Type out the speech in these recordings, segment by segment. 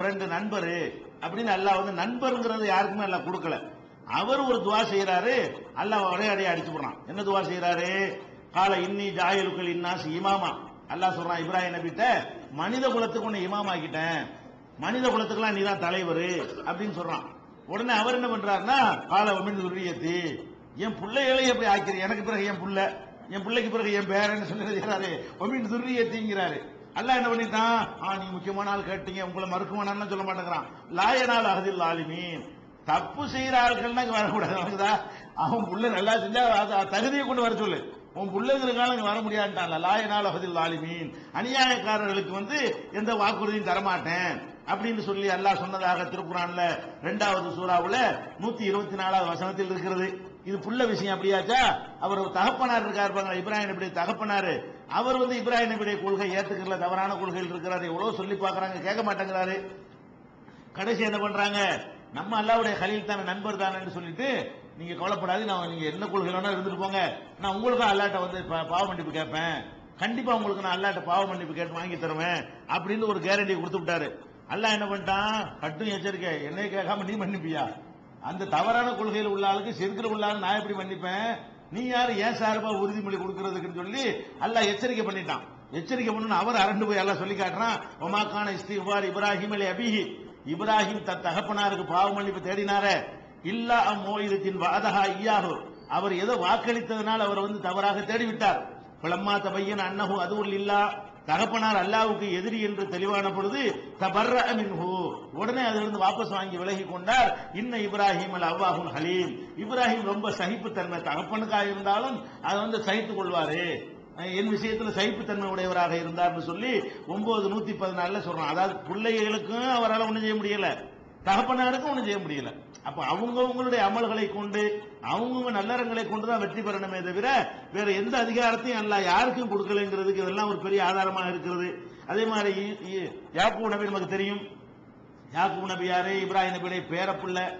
Friend நண்பரு அப்படின்னு அல்லாஹ் வந்து நண்பருங்கிறது யாருக்குமே அல்லாஹ் கொடுக்கல. அவர் ஒரு துவா செய்யறாரு அல்லாஹ் ஒரே அடியா அடிச்சு போடுறான். என்ன துவா செய்யறாரு கால இன்னி ஜாயலுக்கள் இன்னாஸ் இமாமா. அல்லாஹ் சொல்றான் இப்ராஹிம் நபிட்ட மனித குலத்துக்கு உன்னை இமாம் ஆக்கிட்டேன் மனித குலத்துக்குலாம் நீ தான் தலைவர் அப்படின்னு சொல்றான். உடனே அவர் என்ன பண்றாருன்னா கால ஒமின் துரியத்து என் பிள்ளைகளை எப்படி ஆக்கிறேன் எனக்கு பிறகு என் பிள்ளை என் பிள்ளைக்கு பிறகு என் பேரன்னு சொல்லி செய்யறாரு ஒமின் துரியத்திங்கிறாரு அல்ல என்ன பண்ணிட்டான்? ஆ நீங்க முக்கியமான ஆள் கேட்டீங்க உங்களை மறுக்குமானான்னு சொல்ல மாட்டேங்கிறான். லாயனால் அகதில் ஆலிமீன் தப்பு செய்யற ஆட்கள்னா இங்க வரக்கூடாது அவன் புள்ள நல்லா செஞ்சா அது தகுதியை கொண்டு வர சொல்லு. உன் பிள்ளைங்களுக்கால இங்க வர முடியாதுட்டான்ல லாயனால் அகதில் ஆலிமீன் அநியாயக்காரர்களுக்கு வந்து எந்த வாக்குறுதியும் தரமாட்டேன் அப்படின்னு சொல்லி அல்லாஹ் சொன்னதாக திருக்குறான்ல ரெண்டாவது சூறாவுல நூத்தி இருபத்தி நாலாவது வசனத்தில் இருக்கிறது. இது புள்ள விஷயம் அப்படியாச்சா? அவர் ஒரு தகப்பனார் இருக்கார் பாருங்க இப்ராஹிம் இப்படி தகப்பனாரு? அவர் வந்து இப்ராஹிம் நபியுடைய கொள்கை ஏத்துக்கல தவறான கொள்கைகள் இருக்கிறார். எவ்வளவு சொல்லி பார்க்கறாங்க கேட்க மாட்டேங்கிறாரு. கடைசி என்ன பண்றாங்க? நம்ம அல்லாவுடைய கலீல் தானே நண்பர் தானேன்னு சொல்லிட்டு நீங்க கவலைப்படாது நான் நீங்க என்ன கொள்கை வேணா இருந்துட்டு போங்க. நான் உங்களுக்கு அல்லாட்ட வந்து பாவ மன்னிப்பு கேட்பேன். கண்டிப்பா உங்களுக்கு நான் அல்லாட்ட பாவ மன்னிப்பு கேட்டு வாங்கி தருவேன் அப்படின்னு ஒரு கேரண்டி கொடுத்து விட்டாரு. அல்லாஹ் என்ன பண்ணிட்டான்? கட்டும் எச்சரிக்கை. என்னை கேட்காம நீ மன்னிப்பியா? அந்த தவறான கொள்கையில் உள்ள ஆளுக்கு செருக்கில் உள்ள நான் எப்படி மன்னிப்பேன்? நீ யாரு? ஏன் சார்பா உறுதிமொழி கொடுக்கறதுக்குன்னு சொல்லி அல்லாஹ் எச்சரிக்கை பண்ணிட்டான். எச்சரிக்கை பண்ணு அவர் அரண்டு போய் எல்லாம் சொல்லி காட்டுறான். ஒமாக்கான இஸ்திஃபார் இப்ராஹிம் அலி அபிஹி. இப்ராஹிம் தன் தகப்பனாருக்கு பாவ தேடினாரே. இல்லா அம்மோயிரத்தின் வாதகா ஐயாஹு அவர் ஏதோ வாக்களித்ததனால் அவர் வந்து தவறாக தேடிவிட்டார். பிளம்மா தபையன் அன்னஹு அதுவும் இல்லா. தகப்பனார் அல்லாவுக்கு எதிரி என்று தெளிவான பொழுது தபர்ர மின்ஹு. உடனே அதிலிருந்து வாபஸ் வாங்கி விலகி கொண்டார். இன்ன இப்ராஹிம் அல் அவ்வாஹுன் ஹலீம். இப்ராஹிம் ரொம்ப சகிப்புத்தன்மை தகப்பனுக்காக இருந்தாலும் அதை வந்து சகித்துக் கொள்வாரு. என் விஷயத்தில் சகிப்புத்தன்மை உடையவராக இருந்தார்னு சொல்லி ஒன்பது நூத்தி பதினாலுல சொல்றான். அதாவது பிள்ளைகளுக்கும் அவரால் ஒன்றும் செய்ய முடியல. தகப்பனாருக்கும் ஒன்றும் செய்ய முடியல. அப்ப அவங்கவுங்களுடைய அமல்களை கொண்டு அவங்கவுங்க நல்லறங்களை கொண்டு தான் வெற்றி பெறணுமே தவிர வேற எந்த அதிகாரத்தையும் அல்ல யாருக்கும் கொடுக்கலங்கிறதுக்கு இதெல்லாம் ஒரு பெரிய ஆதாரமா இருக்கிறது. அதே மாதிரி இ- நபி நமக்கு தெரியும். யாக்கு நபி யாரு? இப்ராஹிம் நபியுடைய பேரப்புள்ள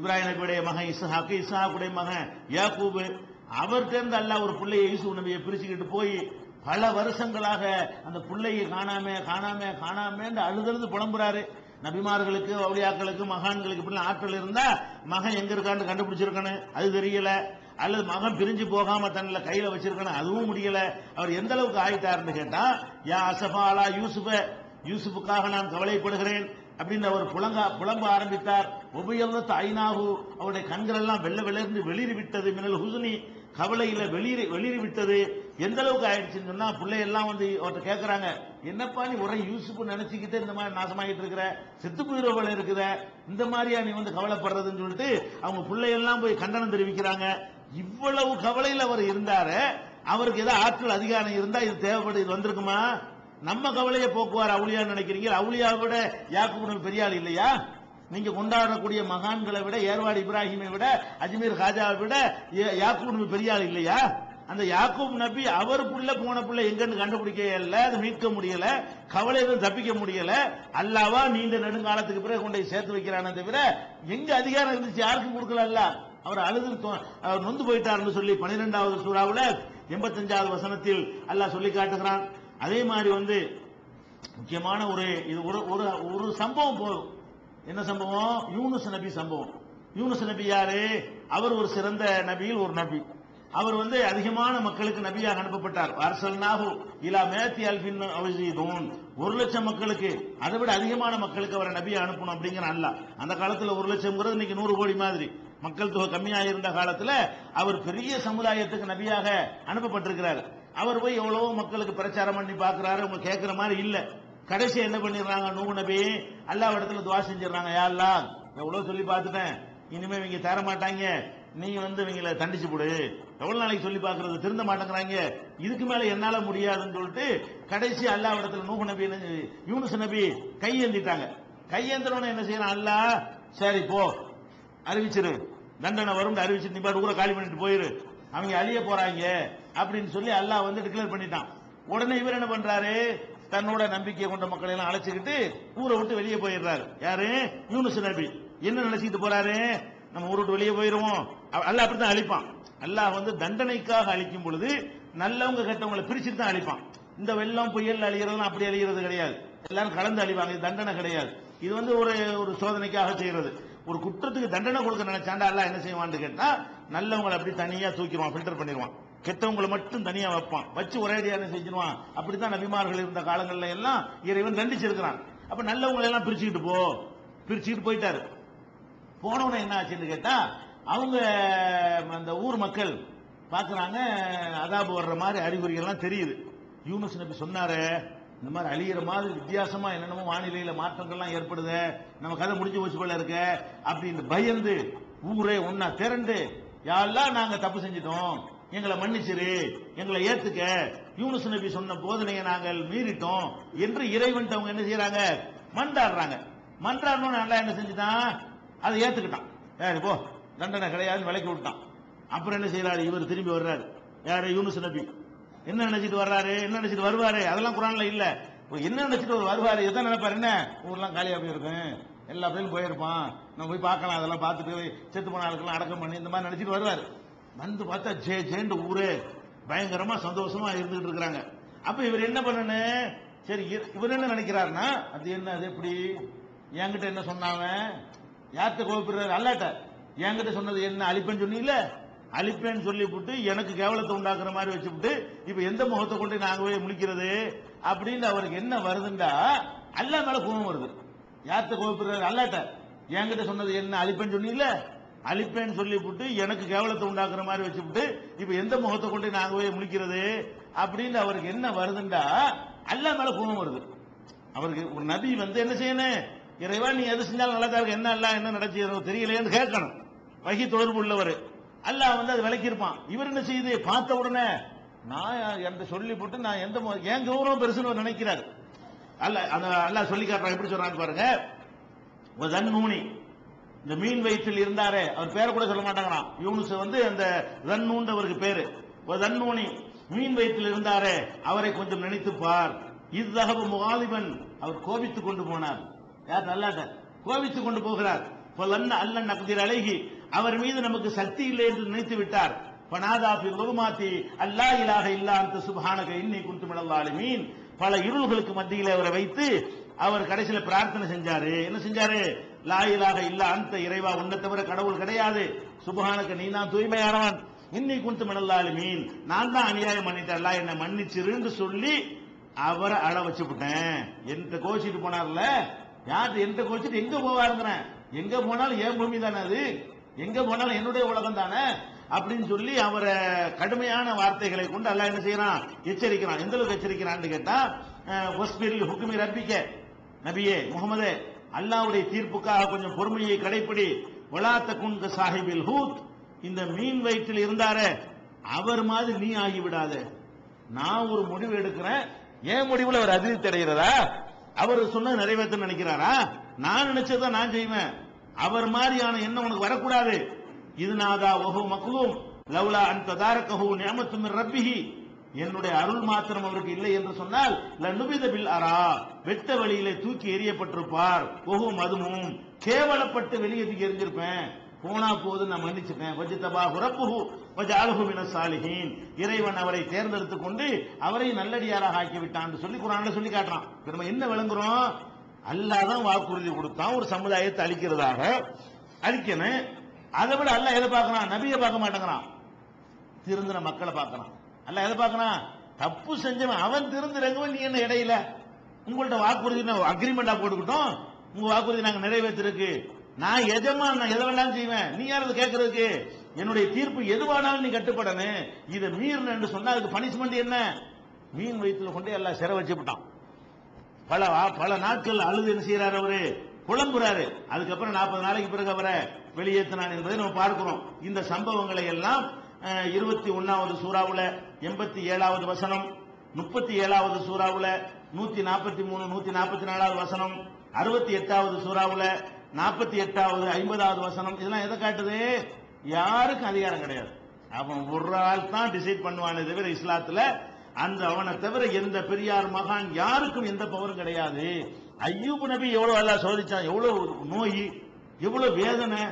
இப்ராஹிம் நபியுடைய மகன் இஸ்ஹாக்கு. இஸ்ஹாக்குடைய மகன் யாக்கூபு. அவர் தேர்ந்து ஒரு பிள்ளையை யூசுப் நபியை பிரிச்சுக்கிட்டு போய் பல வருஷங்களாக அந்த பிள்ளையை காணாம காணாம காணாமன்னு அழுதழுது புலம்புறாரு. நபிமார்களுக்கு அவுளியாக்களுக்கு மகான்களுக்கு இப்படிலாம் ஆட்கள் இருந்தா மகன் எங்க இருக்கான்னு கண்டுபிடிச்சிருக்கணும். அது தெரியல. அல்லது மகன் பிரிஞ்சு போகாம தன்னில் கையில வச்சிருக்கணும். அதுவும் முடியல. அவர் எந்த அளவுக்கு ஆயிட்டாருன்னு கேட்டா யா அசஃபா அலா யூசுஃப யூசுஃபுக்காக நான் கவலைப்படுகிறேன் அப்படின்னு அவர் புலங்க புலம்ப ஆரம்பித்தார். உபயல்லத்து ஐநாகு அவருடைய கண்கள் எல்லாம் வெள்ள வெளிர்ந்து வெளிரி விட்டது மின்னல் ஹுசுனி கவலையில வெளியே வெளிரி விட்டது எந்த அளவுக்கு ஆயிடுச்சுன்னு சொன்னா பிள்ளையெல்லாம் வந்து அவர்கிட்ட கேட்கறாங்க என்னப்பா நீ ஒரே யூசுப்பு நினைச்சுக்கிட்டு இந்த மாதிரி நாசமாகிட்டு இருக்கிற? செத்து போயிடுவல இருக்குத. இந்த மாதிரியா நீ வந்து கவலைப்படுறதுன்னு சொல்லிட்டு அவங்க பிள்ளையெல்லாம் போய் கண்டனம் தெரிவிக்கிறாங்க. இவ்வளவு கவலையில் அவர் இருந்தாரு. அவருக்கு ஏதாவது ஆற்றல் அதிகாரம் இருந்தா இது தேவைப்படுது இது வந்திருக்குமா? நம்ம கவலையை போக்குவார் அவுளியா நினைக்கிறீங்க? அவுளியா விட யாக்கூப் பெரியாள் இல்லையா? நீங்க கொண்டாடக்கூடிய மகான்களை விட ஏர்வாடி இப்ராஹிமை விட அஜ்மீர் ஹாஜாவை விட யா- பெரியாள் இல்லையா? அந்த யாக்கூப் நபி அவர் புள்ள போன புள்ள எங்கன்னு கண்டுபிடிக்கல இல்ல அதை மீட்க முடியல கவலை எதுவும் தப்பிக்க முடியல. அல்லாவா நீண்ட நெடுங்காலத்துக்கு பிறகு கொண்டு போய் சேர்த்து வைக்கிறானே தவிர எங்க அதிகாரம் இருந்துச்சு யாருக்கும் கொடுக்கல அல்ல. அவர் அழுது அவர் நொந்து போயிட்டார்னு சொல்லி பனிரெண்டாவது சூறாவில் எண்பத்தஞ்சாவது வசனத்தில் அல்லாஹ் சொல்லி காட்டுகிறான். அதே மாதிரி வந்து முக்கியமான ஒரு இது ஒரு ஒரு ஒரு சம்பவம் போதும். என்ன சம்பவம்? யூனுஸ் நபி சம்பவம். யூனுஸ் நபி யாரு? அவர் ஒரு சிறந்த நபியில் ஒரு நபி. அவர் வந்து அதிகமான மக்களுக்கு நபியாக அனுப்பப்பட்டார். அரசல்னாகு இலா மேத்தி அல்பின் அவசியதும் ஒரு லட்சம் மக்களுக்கு அதை விட அதிகமான மக்களுக்கு அவரை நபியை அனுப்பணும் அப்படிங்கிற அல்ல. அந்த காலத்தில் ஒரு லட்சம்ங்கிறது இன்னைக்கு நூறு கோடி மாதிரி. மக்கள் தொகை கம்மியாக இருந்த காலத்தில் அவர் பெரிய சமுதாயத்துக்கு நபியாக அனுப்பப்பட்டிருக்கிறார். அவர் போய் எவ்வளவோ மக்களுக்கு பிரச்சாரம் பண்ணி பார்க்கறாரு. அவங்க கேட்கிற மாதிரி இல்லை. கடைசி என்ன பண்ணிடுறாங்க? நூறு நபி எல்லா இடத்துல துவா செஞ்சிடறாங்க. யா எவ்வளோ சொல்லி பார்த்துட்டேன். இனிமே இவங்க தர மாட்டாங்க நீ வந்து இவங்களை தண்டிச்சு போடு. எவ்வளவு நாளைக்கு சொல்லி பார்க்கறது? திருந்த மாட்டேங்கிறாங்க. இதுக்கு மேல என்னால முடியாதுன்னு சொல்லிட்டு கடைசி அல்லாஹ் இடத்துல நூஹ் நபி யூனுஸ் நபி கையேந்திட்டாங்க. கையேந்திரவன என்ன செய்யறான்? அல்லாஹ் சரி போ. அறிவிச்சிரு. தண்டனை வரும் அறிவிச்சிட்டு நீ பாட்டு ஊரை காலி பண்ணிட்டு போயிரு. அவங்க அழிய போறாங்க அப்படின்னு சொல்லி அல்லாஹ் வந்து டிக்ளேர் பண்ணிட்டான். உடனே இவர் என்ன பண்றாரு? தன்னோட நம்பிக்கை கொண்ட மக்களை எல்லாம் அழைச்சுக்கிட்டு ஊரை விட்டு வெளியே போயிடுறாரு. யாரு? யூனுஸ் நபி. என்ன நினைச்சிட்டு போறாரு? நம்ம ஊருட்டு வெளியே போயிருவோம். அ- அல்லாஹ் அப்படித்தான் அழிப்பான். அல்லாஹ் வந்து தண்டனைக்காக அழிக்கும் பொழுது நல்லவங்க கெட்டவங்களை பிரிச்சுட்டு தான் அழிப்பான். இந்த வெள்ளம் புயல் அழிகிறதுலாம் அப்படி அழிகிறது கிடையாது. எல்லாரும் கலந்து அழிவாங்க. இது தண்டனை கிடையாது. இது வந்து ஒரு ஒரு சோதனைக்காக செய்யறது. ஒரு குற்றத்துக்கு தண்டனை கொடுக்க நினைச்சாண்டா எல்லாம் என்ன செய்வான்னு கேட்டா நல்லவங்களை அப்படி தனியா தூக்கிடுவான் ஃபில்டர் பண்ணிடுவான். கெட்டவங்களை மட்டும் தனியா வைப்பான். வச்சு ஒரேடியா என்ன செஞ்சிருவான்? அப்படித்தான் நபிமார்கள் இருந்த காலங்கள்ல எல்லாம் இறைவன் தண்டிச்சிருக்கிறான். அப்ப நல்லவங்களை எல்லாம் பிரிச்சுக்கிட்டு போ. பிரிச்சுக்கிட்டு போயிட்டாரு. போனவன என்ன ஆச்சுன்னு கேட்டா அவங்க அந்த ஊர் மக்கள் பார்க்குறாங்க அதாபு வர்ற மாதிரி அறிகுறிகள்லாம் தெரியுது. யூனுஸ் நபி சொன்னாரு இந்த மாதிரி அழியிற மாதிரி வித்தியாசமா என்னென்னமோ வானிலையில மாற்றங்கள்லாம் ஏற்படுது நம்ம கதை முடிஞ்சு போச்சு போல இருக்க அப்படின்னு பயந்து ஊரே ஒன்னா திரண்டு யாரெல்லாம் நாங்க தப்பு செஞ்சிட்டோம். எங்களை மன்னிச்சிரு எங்களை ஏத்துக்க. யூனுஸ் நபி சொன்ன போதனையை நாங்கள் மீறிட்டோம் என்று இறைவன் அவங்க என்ன செய்யறாங்க மன்றாடுறாங்க. மன்றாடணும்னு நல்லா என்ன செஞ்சுதான் அதை ஏத்துக்கிட்டான். யாரு போ. தண்டனை கிடையாதுன்னு விலைக்கு விட்டான். அப்புறம் என்ன செய்யறாரு இவர் திரும்பி வர்றாரு. யாரு? யூனுஸ் நபி. என்ன நினைச்சிட்டு வர்றாரு? என்ன நினைச்சிட்டு வருவாரு? அதெல்லாம் குரான்ல இல்ல. என்ன நினைச்சிட்டு அவர் வருவாரு? எதை நினைப்பாரு? என்ன? ஊர்லாம் காலியா போயிருக்கும் எல்லா பேரும் போயிருப்பான். நம்ம போய் பார்க்கலாம். அதெல்லாம் பார்த்துட்டு செத்து போன ஆளுக்கெல்லாம் அடக்கம் பண்ணி இந்த மாதிரி நினைச்சிட்டு வருவாரு. வந்து பார்த்தா ஜே ஜேண்டு ஊரே பயங்கரமா சந்தோஷமா இருந்துகிட்டு இருக்கிறாங்க. அப்ப இவர் என்ன பண்ணனு சரி இவர் என்ன நினைக்கிறாருன்னா அது என்ன அது எப்படி? என்கிட்ட என்ன சொன்னாங்க யார்கிட்ட கோபப்படுறாரு அல்லாட்ட. என்கிட்ட சொன்னது என்ன? அழிப்பேன்னு சொன்னீங்களே அழிப்பேன்னு சொல்லிவிட்டு எனக்கு கேவலத்தை உண்டாக்குற மாதிரி வச்சுவிட்டு இப்ப எந்த முகத்தை கொண்டு நாங்க போய் முழிக்கிறது? அப்படின்னு அவருக்கு என்ன வருதுண்டா? அல்லா மேல கோபம் வருது. யார்கிட்ட கோபப்படுறாரு அல்லாட்ட. என்கிட்ட சொன்னது என்ன? அழிப்பேன்னு சொன்னீங்களே அழிப்பேன்னு சொல்லிவிட்டு எனக்கு கேவலத்தை உண்டாக்குற மாதிரி வச்சுவிட்டு இப்ப எந்த முகத்தை கொண்டு நாங்க போய் முழிக்கிறது? அப்படின்னு அவருக்கு என்ன வருதுண்டா? அல்லா மேல கோபம் வருது. அவருக்கு ஒரு நபி வந்து என்ன செய்யணும்? இறைவா நீ எது செஞ்சாலும் நல்லா தான் இருக்கு. என்ன எல்லாம் என்ன நடத்தி தெரியலையேன்னு கேட்கணும். வகி தொடர்பு உள்ளவர் அல்லாஹ் வந்து அது விளக்கியிருப்பான். இவர் என்ன செய்யுது? பார்த்த உடனே நான் என்கிட்ட சொல்லி போட்டு நான் எந்த என் கௌரவம் பெருசுன்னு நினைக்கிறார். அல்ல அந்த அல்லாஹ் சொல்லி காட்டுறான் எப்படி சொல்றான்னு பாருங்க. ஒரு தன்னூனி இந்த மீன் வயிற்றில் இருந்தாரே அவர் பேரை கூட சொல்ல மாட்டாங்களாம். யூனுஸ் வந்து அந்த ரன்னூன்றவருக்கு பேரு. ஒரு மீன் வயிற்றில் இருந்தாரே அவரை கொஞ்சம் நினைத்து பார். இத்தகவு முகாலிபன். அவர் கோபித்துக் கொண்டு போனார். யார் நல்லாட்ட? கோபித்துக் கொண்டு போகிறார். பொலன்ன அல்லன் நக்திர் அழகி அவர் மீது நமக்கு சக்தி இல்லை என்று நினைத்து விட்டார். பனாதாபி பி அல்லா இலாக இல்லா அந்த சுபானக இன்னி குன்து மீன் பல இருள்களுக்கு மத்தியில் அவரை வைத்து அவர் கடைசியில பிரார்த்தனை செஞ்சாரு. என்ன செஞ்சாரு? லாயிலாக இல்ல இல்லா அந்த இறைவா உன்னை தவிர கடவுள் கிடையாது. சுபஹானக நீ தான் தூய்மையானவன். இன்னி குண்டு மினல் மீன் நான் தான் அநியாயம் பண்ணிட்டேன். அல்லாஹ் என்னை மன்னிச்சிருன்னு சொல்லி அவரை அழ வச்சுவிட்டேன் என்கிட்ட கோச்சிட்டு போனார்ல? யார்கிட்ட என்கிட்ட கோச்சிட்டு எங்க போவாருங்கிறேன் எங்க போனாலும் என் பூமி தானே அது? எங்க போனாலும் என்னுடைய உலகம் தானே? அப்படின்னு சொல்லி அவரை கடுமையான வார்த்தைகளை கொண்டு எல்லாம் என்ன செய்யறான்? எச்சரிக்கிறான். எந்த அளவுக்கு எச்சரிக்கிறான்னு கேட்டா ஒஸ்பிரில் ஹுக்குமி ரப்பிக்க. நபியே முகமது அல்லாவுடைய தீர்ப்புக்காக கொஞ்சம் பொறுமையை கடைப்பிடி. வலாத்த குந்த சாஹிபில் ஹூத். இந்த மீன் வயிற்றில் இருந்தாரே அவர் மாதிரி நீ ஆகிவிடாத. நான் ஒரு முடிவு எடுக்கிறேன். என் முடிவில் அவர் அதிருப்தி அடைகிறதா? அவர் சொன்ன நிறைவேற்ற நினைக்கிறாரா? நான் நினைச்சதை நான் செய்வேன். அவர் மாதிரியான எண்ணம் உனக்கு வரக்கூடாது. இது நாதா ஒஹு மக்களும் லவ்லா அந்த ததாரகஹு நியமத்து ரப்பிஹி. என்னுடைய அருள் மாத்திரம் அவருக்கு இல்லை என்று சொன்னால் லனுபித பில் அரா. வெட்ட வழியிலே தூக்கி எறியப்பட்டிருப்பார். ஓஹோ மதுமும். கேவலப்பட்டு வெளியே தூக்கி எரிஞ்சிருப்பேன் போனா போது நான் மன்னிச்சுட்டேன் வஜ்தபா உறப்புகு வஜாலுஹு மின சாலிஹீன். இறைவன் அவரை தேர்ந்தெடுத்து கொண்டு அவரை நல்லடியாராக ஆக்கி விட்டான் சொல்லி குரான்ல சொல்லி காட்டுறான். இப்ப நம்ம என்ன விளங்குறோம்? அல்லாதான் வாக்குறுதி கொடுத்தான். ஒரு சமுதாயத்தை அழிக்கிறதாக அழிக்கணும். அதை விட அல்ல எதை பார்க்கறான்? நபியை பார்க்க மாட்டேங்கிறான். திருந்தின மக்களை பார்க்கறான். அல்ல எதை பார்க்கறான்? தப்பு செஞ்சவன் அவன் திருந்துறவன் நீ என்ன இடையில? உங்கள்ட்ட வாக்குறுதி அக்ரிமெண்டா போட்டுக்கிட்டோம்? உங்க வாக்குறுதி நாங்க நிறைவேற்றிருக்கு. நான் எஜமான் நான் எதை வேணாலும் செய்வேன். நீ யார் கேட்கறதுக்கு? என்னுடைய தீர்ப்பு எதுவானாலும் நீ கட்டுப்படணும் இதை மீறணும் என்று சொன்னா அதுக்கு பனிஷ்மெண்ட் என்ன? மீன் வயிற்றுல கொண்டு எல்லாம் சிறை வச்சு பல பல நாட்கள் அழுது என்ன செய்யறாரு அவரு? புலம்புறாரு. அதுக்கப்புறம் நாற்பது நாளைக்கு பிறகு அவரை வெளியேற்றினான் என்பதை நம்ம பார்க்கிறோம். இந்த சம்பவங்களை எல்லாம் இருபத்தி ஒன்னாவது சூறாவுல எண்பத்தி ஏழாவது வசனம் முப்பத்தி ஏழாவது சூறாவுல நூத்தி நாற்பத்தி மூணு நூத்தி நாற்பத்தி நாலாவது வசனம் அறுபத்தி எட்டாவது சூறாவுல நாற்பத்தி எட்டாவது ஐம்பதாவது வசனம் இதெல்லாம் எதை காட்டுது? யாருக்கும் அதிகாரம் கிடையாது. அவன் ஒரு ஆள் தான் டிசைட் பண்ணுவானே தவிர இஸ்லாத்துல அந்த அவனை தவிர எந்த பெரியார் மகான் யாருக்கும் எந்த பவரும் கிடையாது. ஐயூப் நபி எவ்வளவு எல்லாம் சோதிச்சான் எவ்வளவு நோய் எவ்வளவு வேதனை.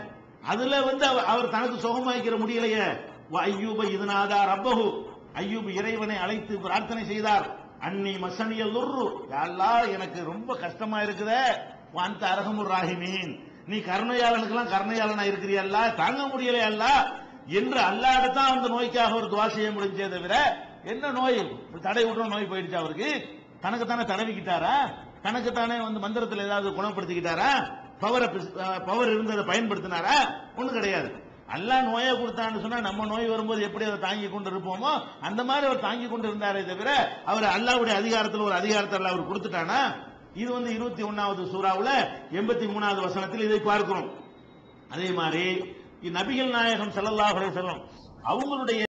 அதுல வந்து அவர் தனக்கு சுகமாக்கிற முடியலையே. ஐயூப இதனாதா ரப்பகு ஐயூப் இறைவனை அழைத்து பிரார்த்தனை செய்தார். அன்னி மசனிய லுர்ரு யா எனக்கு ரொம்ப கஷ்டமா இருக்குதே. அந்த அரகமுர் ராகிமீன் நீ கருணையாளனுக்கெல்லாம் கருணையாளனா இருக்கிறியல்ல? தாங்க முடியலையல்ல? என்று அல்லாடத்தான் அந்த நோய்க்காக ஒரு துவா செய்ய முடிஞ்சே தவிர என்ன நோய்? தடை விடுற நோய் போயிடுச்சு அவருக்கு? தனக்கு தானே தடவிக்கிட்டாரா தனக்கு தானே வந்து மந்திரத்தில் ஏதாவது குணப்படுத்திக்கிட்டாரா? பவரை பவர் இருந்ததை பயன்படுத்தினாரா? ஒண்ணும் கிடையாது. அல்லாஹ் நோயை கொடுத்தான்னு சொன்னா நம்ம நோய் வரும்போது எப்படி அதை தாங்கி கொண்டு இருப்போமோ அந்த மாதிரி அவர் தாங்கி கொண்டு இருந்தாரே தவிர அவர் அல்லாவுடைய அதிகாரத்தில் ஒரு அதிகாரத்தை அவர் கொடுத்துட்டானா? இது வந்து இருபத்தி ஒன்னாவது சூறாவில் எண்பத்தி மூணாவது வசனத்தில் இதை பார்க்கிறோம். அதே மாதிரி நபிகள் நாயகம் ஸல்லல்லாஹு செல்லும் அவங்களுடைய